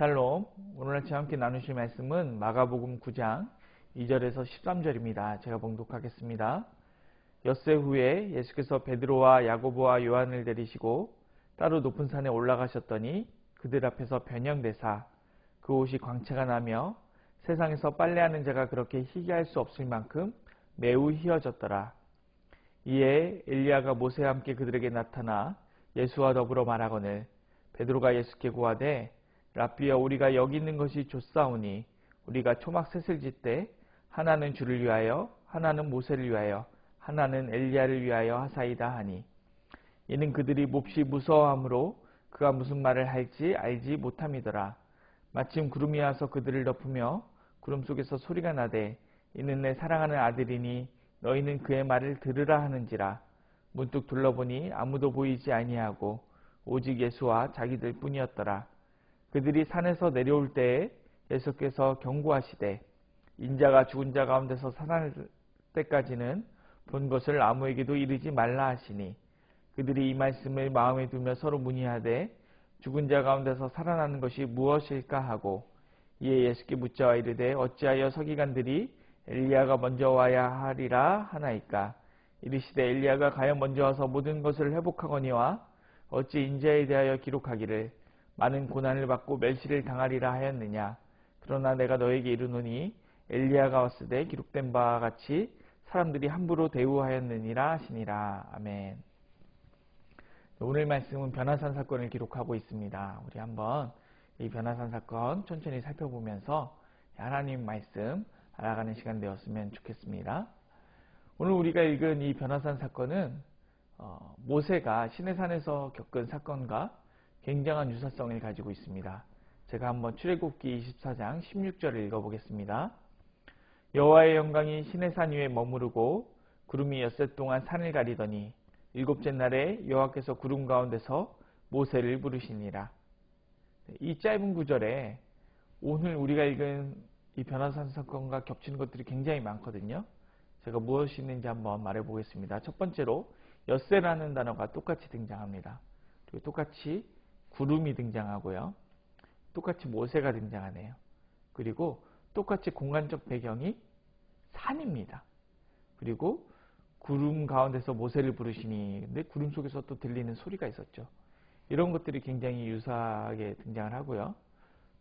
샬롬. 오늘 아침 함께 나누실 말씀은 마가복음 9장 2절에서 13절입니다. 제가 봉독하겠습니다. 엿새 후에 예수께서 베드로와 야고보와 요한을 데리시고 따로 높은 산에 올라가셨더니 그들 앞에서 변형되사 그 옷이 광채가 나며 세상에서 빨래하는 자가 그렇게 희귀할 수 없을 만큼 매우 희어졌더라. 이에 엘리야가 모세와 함께 그들에게 나타나 예수와 더불어 말하거늘 베드로가 예수께 고하되 라비야 우리가 여기 있는 것이 좋사오니 우리가 초막 셋을 짓되 하나는 주를 위하여 하나는 모세를 위하여 하나는 엘리야를 위하여 하사이다 하니 이는 그들이 몹시 무서워하므로 그가 무슨 말을 할지 알지 못함이더라. 마침 구름이 와서 그들을 덮으며 구름 속에서 소리가 나되 이는 내 사랑하는 아들이니 너희는 그의 말을 들으라 하는지라. 문득 둘러보니 아무도 보이지 아니하고 오직 예수와 자기들 뿐이었더라 그들이 산에서 내려올 때에 예수께서 경고하시되 인자가 죽은 자 가운데서 살아날 때까지는 본 것을 아무에게도 이르지 말라 하시니 그들이 이 말씀을 마음에 두며 서로 문의하되 죽은 자 가운데서 살아나는 것이 무엇일까 하고 이에 예수께 묻자와 이르되 어찌하여 서기관들이 엘리야가 먼저 와야 하리라 하나이까? 이르시되 엘리야가 가야 먼저 와서 모든 것을 회복하거니와 어찌 인자에 대하여 기록하기를 많은 고난을 받고 멸시를 당하리라 하였느냐? 그러나 내가 너에게 이르노니 엘리야가 왔을 때 기록된 바와 같이 사람들이 함부로 대우하였느니라 하시니라. 아멘. 오늘 말씀은 변화산 사건을 기록하고 있습니다. 우리 한번 이 변화산 사건 천천히 살펴보면서 하나님 말씀 알아가는 시간 되었으면 좋겠습니다. 오늘 우리가 읽은 이 변화산 사건은 어, 모세가 시내산에서 겪은 사건과 굉장한 유사성을 가지고 있습니다. 제가 한번 출애굽기 24장 16절을 읽어보겠습니다. 여호와의 영광이 시내산 위에 머무르고 구름이 엿새 동안 산을 가리더니 일곱째 날에 여호와께서 구름 가운데서 모세를 부르시니라. 이 짧은 구절에 오늘 우리가 읽은 이 변화산 사건과 겹치는 것들이 굉장히 많거든요. 제가 무엇이 있는지 한번 말해보겠습니다. 첫 번째로 엿새라는 단어가 똑같이 등장합니다. 그리고 똑같이 구름이 등장하고요. 똑같이 모세가 등장하네요. 그리고 똑같이 공간적 배경이 산입니다. 그리고 구름 가운데서 모세를 부르시니 근데 구름 속에서 또 들리는 소리가 있었죠. 이런 것들이 굉장히 유사하게 등장을 하고요.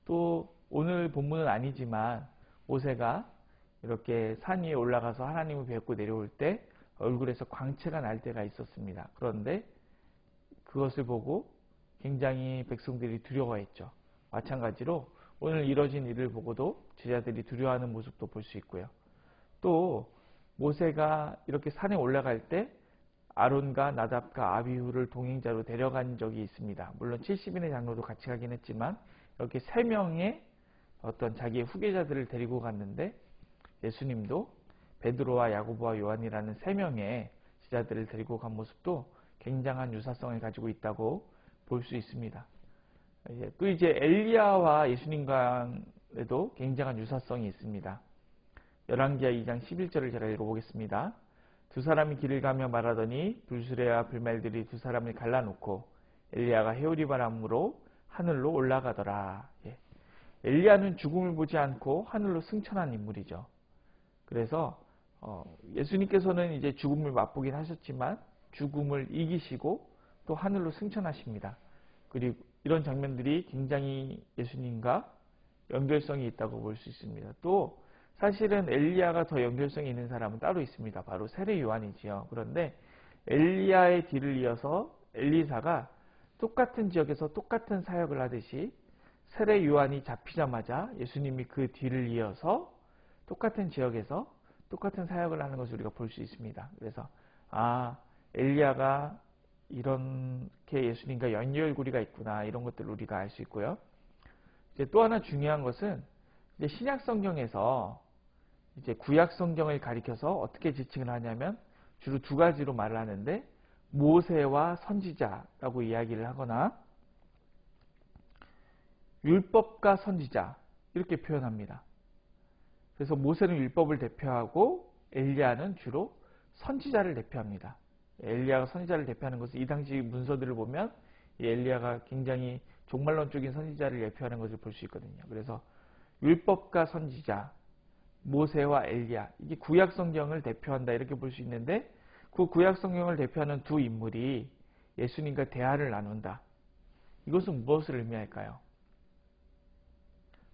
또 오늘 본문은 아니지만 모세가 이렇게 산 위에 올라가서 하나님을 뵙고 내려올 때 얼굴에서 광채가 날 때가 있었습니다. 그런데 그것을 보고 굉장히 백성들이 두려워했죠. 마찬가지로 오늘 이뤄진 일을 보고도 제자들이 두려워하는 모습도 볼 수 있고요. 또 모세가 이렇게 산에 올라갈 때 아론과 나답과 아비후를 동행자로 데려간 적이 있습니다. 물론 70인의 장로도 같이 가긴 했지만 이렇게 세 명의 어떤 자기의 후계자들을 데리고 갔는데 예수님도 베드로와 야고보와 요한이라는 세 명의 제자들을 데리고 간 모습도 굉장한 유사성을 가지고 있다고 볼 수 있습니다. 또 이제 엘리야와 예수님과에도 굉장한 유사성이 있습니다. 열왕기하 2장 11절을 제가 읽어보겠습니다. 두 사람이 길을 가며 말하더니 불수레와 불말들이 두 사람을 갈라놓고 엘리야가 해오리 바람으로 하늘로 올라가더라. 예. 엘리야는 죽음을 보지 않고 하늘로 승천한 인물이죠. 그래서 어, 예수님께서는 이제 죽음을 맛보긴 하셨지만 죽음을 이기시고 또 하늘로 승천하십니다. 그리고 이런 장면들이 굉장히 예수님과 연결성이 있다고 볼 수 있습니다. 또 사실은 엘리야가 더 연결성이 있는 사람은 따로 있습니다. 바로 세례 요한이지요. 그런데 엘리야의 뒤를 이어서 엘리사가 똑같은 지역에서 똑같은 사역을 하듯이 세례 요한이 잡히자마자 예수님이 그 뒤를 이어서 똑같은 지역에서 똑같은 사역을 하는 것을 우리가 볼 수 있습니다. 그래서 아 엘리야가 이렇게 예수님과 연결고리가 있구나 이런 것들을 우리가 알 수 있고요. 이제 또 하나 중요한 것은 이제 신약 성경에서 이제 구약 성경을 가리켜서 어떻게 지칭을 하냐면 주로 두 가지로 말을 하는데 모세와 선지자라고 이야기를 하거나 율법과 선지자 이렇게 표현합니다. 그래서 모세는 율법을 대표하고 엘리야는 주로 선지자를 대표합니다. 엘리야가 선지자를 대표하는 것은 이 당시 문서들을 보면 엘리야가 굉장히 종말론적인 선지자를 예표하는 것을 볼 수 있거든요. 그래서 율법과 선지자, 모세와 엘리야 이게 구약 성경을 대표한다 이렇게 볼 수 있는데 그 구약 성경을 대표하는 두 인물이 예수님과 대화를 나눈다. 이것은 무엇을 의미할까요?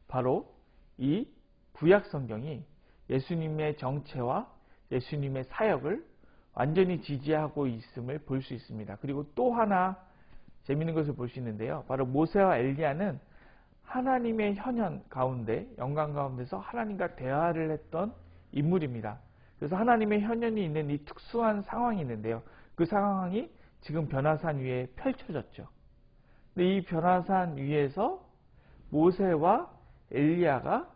바로 이 구약 성경이 예수님의 정체와 예수님의 사역을 완전히 지지하고 있음을 볼 수 있습니다. 그리고 또 하나 재미있는 것을 볼 수 있는데요. 바로 모세와 엘리야는 하나님의 현현 가운데 영광 가운데서 하나님과 대화를 했던 인물입니다. 그래서 하나님의 현현이 있는 이 특수한 상황이 있는데요. 그 상황이 지금 변화산 위에 펼쳐졌죠. 근데 이 변화산 위에서 모세와 엘리야가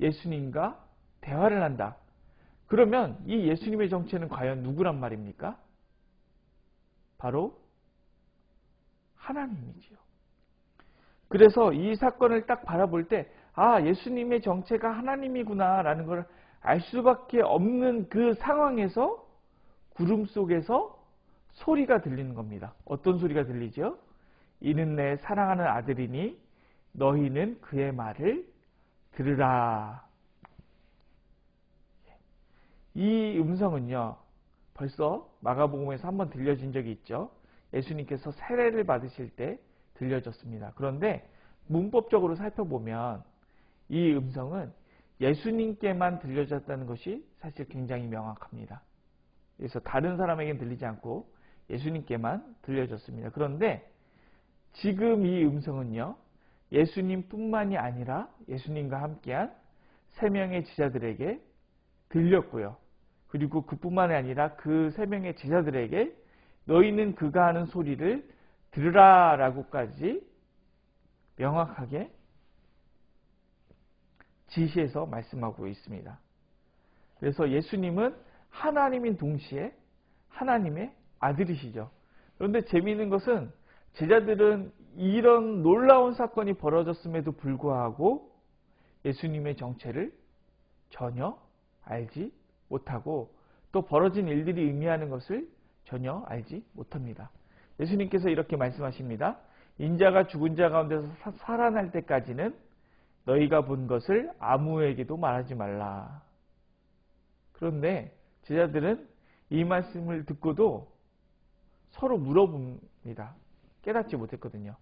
예수님과 대화를 한다. 그러면 이 예수님의 정체는 과연 누구란 말입니까? 바로 하나님이지요. 그래서 이 사건을 딱 바라볼 때, 아, 예수님의 정체가 하나님이구나, 라는 걸 알 수밖에 없는 그 상황에서 구름 속에서 소리가 들리는 겁니다. 어떤 소리가 들리죠? 이는 내 사랑하는 아들이니 너희는 그의 말을 들으라. 이 음성은요, 벌써 마가복음에서 한번 들려진 적이 있죠. 예수님께서 세례를 받으실 때 들려졌습니다. 그런데 문법적으로 살펴보면 이 음성은 예수님께만 들려졌다는 것이 사실 굉장히 명확합니다. 그래서 다른 사람에게는 들리지 않고 예수님께만 들려졌습니다. 그런데 지금 이 음성은요, 예수님뿐만이 아니라 예수님과 함께한 세 명의 제자들에게 들렸고요. 그리고 그뿐만이 아니라 그 세 명의 제자들에게 너희는 그가 하는 소리를 들으라 라고까지 명확하게 지시해서 말씀하고 있습니다. 그래서 예수님은 하나님인 동시에 하나님의 아들이시죠. 그런데 재미있는 것은 제자들은 이런 놀라운 사건이 벌어졌음에도 불구하고 예수님의 정체를 전혀 알지 못하고 또 벌어진 일들이 의미하는 것을 전혀 알지 못합니다. 예수님께서 이렇게 말씀하십니다. 인자가 죽은 자 가운데서 살아날 때까지는 너희가 본 것을 아무에게도 말하지 말라. 그런데 제자들은 이 말씀을 듣고도 서로 물어봅니다. 깨닫지 못했거든요.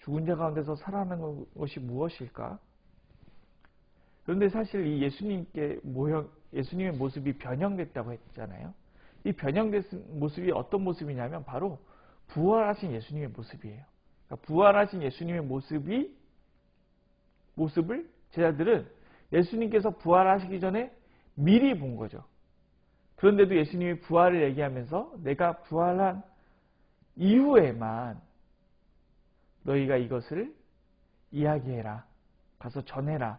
죽은 자 가운데서 살아나는 것이 무엇일까? 그런데 사실 이 예수님께 모형, 예수님의 모습이 변형됐다고 했잖아요. 이 변형된 모습이 어떤 모습이냐면 바로 부활하신 예수님의 모습이에요. 그러니까 부활하신 예수님의 모습이 모습을 제자들은 예수님께서 부활하시기 전에 미리 본 거죠. 그런데도 예수님이 부활을 얘기하면서 내가 부활한 이후에만 너희가 이것을 이야기해라. 가서 전해라.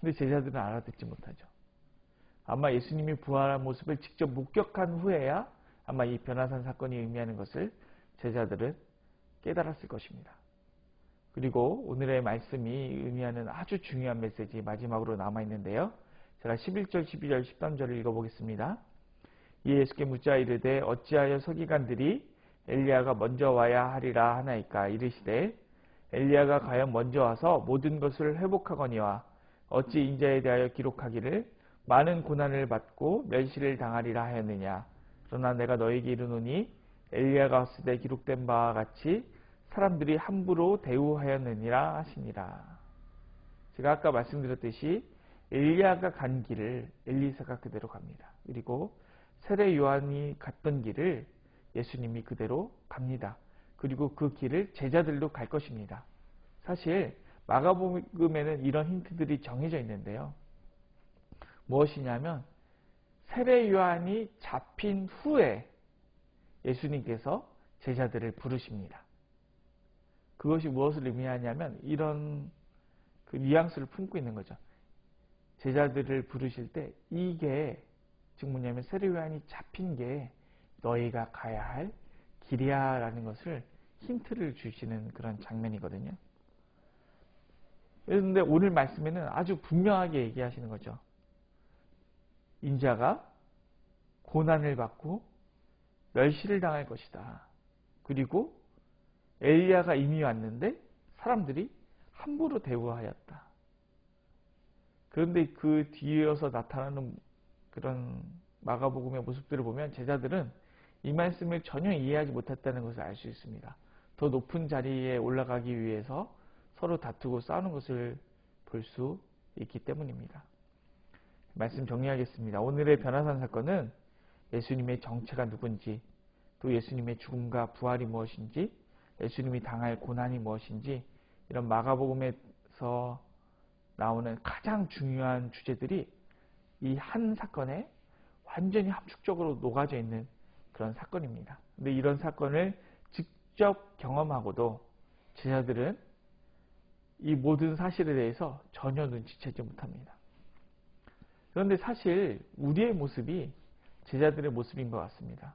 근데 제자들은 알아듣지 못하죠. 아마 예수님이 부활한 모습을 직접 목격한 후에야 아마 이 변화산 사건이 의미하는 것을 제자들은 깨달았을 것입니다. 그리고 오늘의 말씀이 의미하는 아주 중요한 메시지 마지막으로 남아있는데요. 제가 11절, 12절, 13절을 읽어보겠습니다. 예수께 묻자 이르되 어찌하여 서기관들이 엘리야가 먼저 와야 하리라 하나이까 이르시되 엘리야가 과연 먼저 와서 모든 것을 회복하거니와 어찌 인자에 대하여 기록하기를 많은 고난을 받고 멸시를 당하리라 하였느냐 그러나 내가 너에게 이르노니 엘리야가 왔을 때 기록된 바와 같이 사람들이 함부로 대우하였느니라 하시니라 제가 아까 말씀드렸듯이 엘리야가 간 길을 엘리사가 그대로 갑니다. 그리고 세례 요한이 갔던 길을 예수님이 그대로 갑니다. 그리고 그 길을 제자들도 갈 것입니다. 사실 마가복음에는 이런 힌트들이 정해져 있는데요. 무엇이냐면 세례 요한이 잡힌 후에 예수님께서 제자들을 부르십니다. 그것이 무엇을 의미하냐면 이런 그 뉘앙스를 품고 있는 거죠. 제자들을 부르실 때 이게 즉 뭐냐면 세례 요한이 잡힌 게 너희가 가야 할 길이야 라는 것을 힌트를 주시는 그런 장면이거든요. 그런데 오늘 말씀에는 아주 분명하게 얘기하시는 거죠. 인자가 고난을 받고 멸시를 당할 것이다. 그리고 엘리야가 이미 왔는데 사람들이 함부로 대우하였다. 그런데 그 뒤에서 나타나는 그런 마가복음의 모습들을 보면 제자들은 이 말씀을 전혀 이해하지 못했다는 것을 알 수 있습니다. 더 높은 자리에 올라가기 위해서 서로 다투고 싸우는 것을 볼 수 있기 때문입니다. 말씀 정리하겠습니다. 오늘의 변화산 사건은 예수님의 정체가 누군지, 또 예수님의 죽음과 부활이 무엇인지, 예수님이 당할 고난이 무엇인지, 이런 마가복음에서 나오는 가장 중요한 주제들이 이 한 사건에 완전히 함축적으로 녹아져 있는 그런 사건입니다. 근데 이런 사건을 직접 경험하고도 제자들은 이 모든 사실에 대해서 전혀 눈치채지 못합니다. 그런데 사실 우리의 모습이 제자들의 모습인 것 같습니다.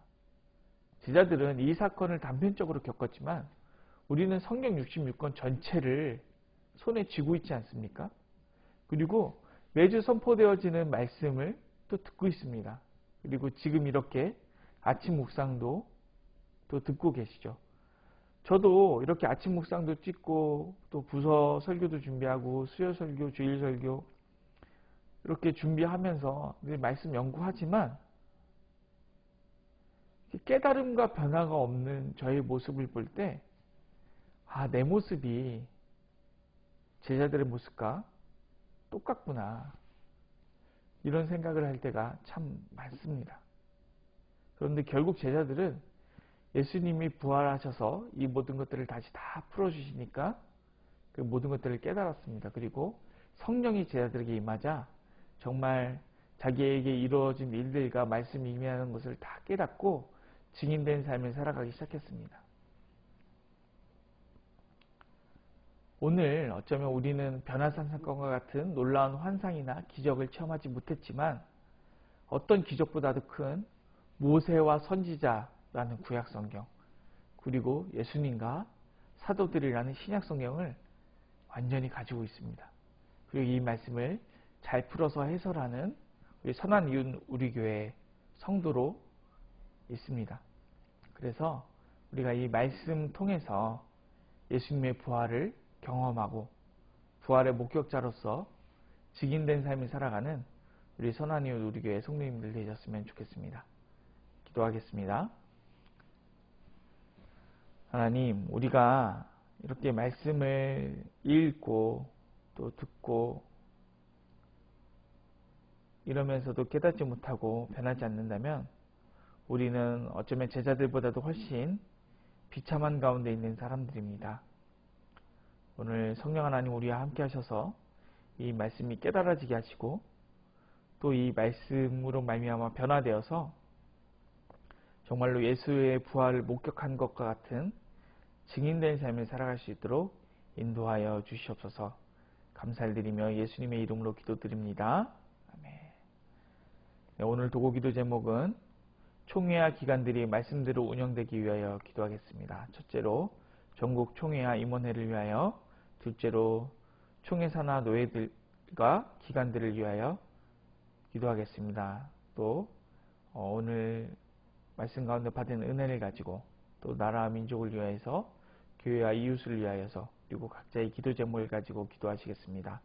제자들은 이 사건을 단편적으로 겪었지만 우리는 성경 66권 전체를 손에 쥐고 있지 않습니까? 그리고 매주 선포되어지는 말씀을 또 듣고 있습니다. 그리고 지금 이렇게 아침 묵상도 또 듣고 계시죠. 저도 이렇게 아침 묵상도 찍고 또 부서 설교도 준비하고 수요 설교, 주일 설교 이렇게 준비하면서 말씀 연구하지만 깨달음과 변화가 없는 저의 모습을 볼 때, 아, 내 모습이 제자들의 모습과 똑같구나. 이런 생각을 할 때가 참 많습니다. 그런데 결국 제자들은 예수님이 부활하셔서 이 모든 것들을 다시 다 풀어주시니까 그 모든 것들을 깨달았습니다. 그리고 성령이 제자들에게 임하자 정말 자기에게 이루어진 일들과 말씀이 의미하는 것을 다 깨닫고 증인된 삶을 살아가기 시작했습니다. 오늘 어쩌면 우리는 변화산 사건과 같은 놀라운 환상이나 기적을 체험하지 못했지만 어떤 기적보다도 큰 모세와 선지자 라는 구약 성경 그리고 예수님과 사도들이라는 신약 성경을 완전히 가지고 있습니다. 그리고 이 말씀을 잘 풀어서 해설하는 우리 선한 이웃 우리 교회 성도로 있습니다. 그래서 우리가 이 말씀 통해서 예수님의 부활을 경험하고 부활의 목격자로서 직인된 삶을 살아가는 우리 선한 이웃 우리 교회 성도님들 되셨으면 좋겠습니다. 기도하겠습니다. 하나님, 우리가 이렇게 말씀을 읽고 또 듣고 이러면서도 깨닫지 못하고 변하지 않는다면 우리는 어쩌면 제자들보다도 훨씬 비참한 가운데 있는 사람들입니다. 오늘 성령 하나님 우리와 함께 하셔서 이 말씀이 깨달아지게 하시고 또 이 말씀으로 말미암아 변화되어서 정말로 예수의 부활을 목격한 것과 같은 증인된 삶을 살아갈 수 있도록 인도하여 주시옵소서 감사를 드리며 예수님의 이름으로 기도드립니다. 아멘. 네, 오늘 도고 기도 제목은 총회와 기관들이 말씀대로 운영되기 위하여 기도하겠습니다. 첫째로 전국 총회와 임원회를 위하여 둘째로 총회사나 노예들과 기관들을 위하여 기도하겠습니다. 또 어, 오늘 말씀 가운데 받은 은혜를 가지고 또 나라와 민족을 위하여서 교회와 이웃을 위하여서 그리고 각자의 기도 제목을 가지고 기도하시겠습니다.